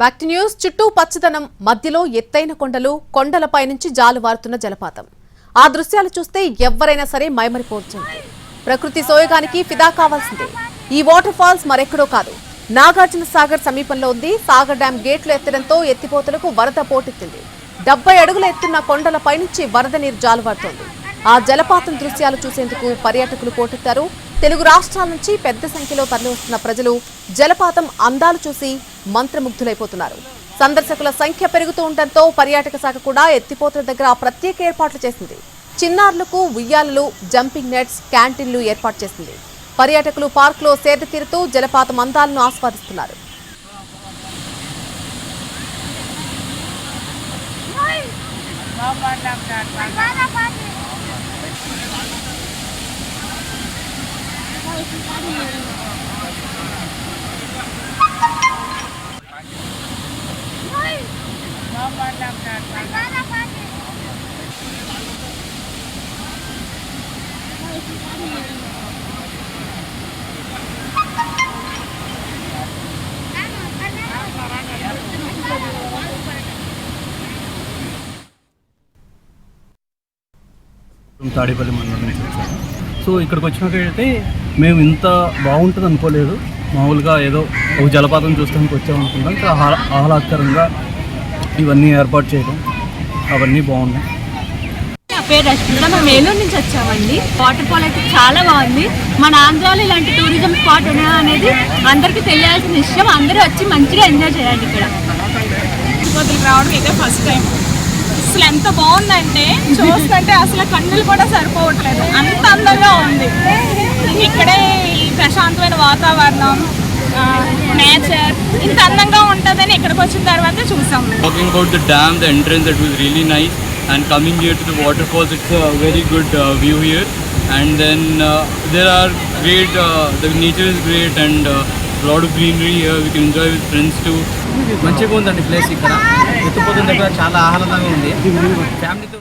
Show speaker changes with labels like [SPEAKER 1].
[SPEAKER 1] Back to news చుట్టూ పచ్చదనం మధ్యలో ఎత్తైన కొండలు కొండలపై నుంచి జాలువారుతున్న జలపాతం. ఆ దృశ్యాలు చూస్తే ఎవరైనా సరే మైమరిపోతుంది ప్రకృతి సోయగానికి ఫిదా కావాల్సిందే. ఈ వాటర్ ఫాల్స్ మరెక్కడో కాదు. నాగార్జున సాగర్ సమీపంలో ఉంది. సాగర్ డ్యాం గేట్లు ఎత్తడంతో ఎత్తిపోతలకు వరద పోటెత్తింది. డెబ్బై అడుగుల ఎత్తున్న కొండలపై నుంచి వరద నీరు జాలువారుతోంది. ఆ జలపాతం దృశ్యాలు చూసేందుకు పర్యాటకులు పోటెత్తారు. తెలుగు రాష్ట్రాల నుంచి పెద్ద సంఖ్యలో తరలివస్తున్న ప్రజలు జలపాతం అందాలు చూసి మంత్రముగ్ధులైపోతున్నారు. సందర్శకుల సంఖ్య పెరుగుతూ ఉండటంతో పర్యాటక శాఖ కూడా ఎత్తిపోతల దగ్గర ప్రత్యేక ఏర్పాట్లు చేసింది. చిన్నారులకు ఉయ్యాలలు జంపింగ్ నెట్స్ క్యాంటీన్లు ఏర్పాటు చేసింది. పర్యాటకులు పార్క్లో సేద తీరుతూ జలపాతం అందాలను ఆస్వాదిస్తున్నారు.
[SPEAKER 2] తాడేపల్లి మండలం నుంచి వచ్చాను. సో ఇక్కడికి వచ్చినాకైతే మేము ఇంత బాగుంటుంది అనుకోలేదు. మామూలుగా ఏదో ఒక జలపాతం చూస్తానికి వచ్చామనుకుంటాం ఇంకా ఆహ్లా- ఆహ్లాదకరంగా ఇవన్నీ ఏర్పాటు చేయడం అవన్నీ బాగున్నాయి.
[SPEAKER 3] నా పేరు రష్మిత మేము ఏలూరు నుంచి వచ్చామండి. వాటర్ ఫాల్ అయితే చాలా బాగుంది. మన ఆంధ్రాలో ఇలాంటి టూరిజం స్పాట్ ఉన్నా అనేది అందరికీ తెలియాల్సిన విషయం. అందరూ వచ్చి మంచిగా ఎంజాయ్ చేయాలి ఇక్కడ.
[SPEAKER 4] తిరుపతికి రావడం ఇదే ఫస్ట్ టైం అసలు ఎంత బాగుందంటే చూస్తుంటే అసలు కన్నులు కూడా సరిపోవట్లేదు. అంత అందంగా ఉంది. ఇక్కడే ఈ ప్రశాంతమైన వాతావరణం నేచర్ ఇంత అందంగా ఉంటుందని ఇక్కడికి వచ్చిన తర్వాత చూసాం
[SPEAKER 5] Talking about the dam, the entrance, that was really nice. And coming here to the waterfalls, it's a very good uh, view here. And then uh, there are great, uh, the nature is great and uh, a lot of greenery here. We can enjoy with friends too.
[SPEAKER 6] మంచిగా ఉందండి place ఇక్కడ ఎత్తుపోతున్న దగ్గర చాలా ఆహ్లాదంగా ఉంది ఫ్యామిలీతో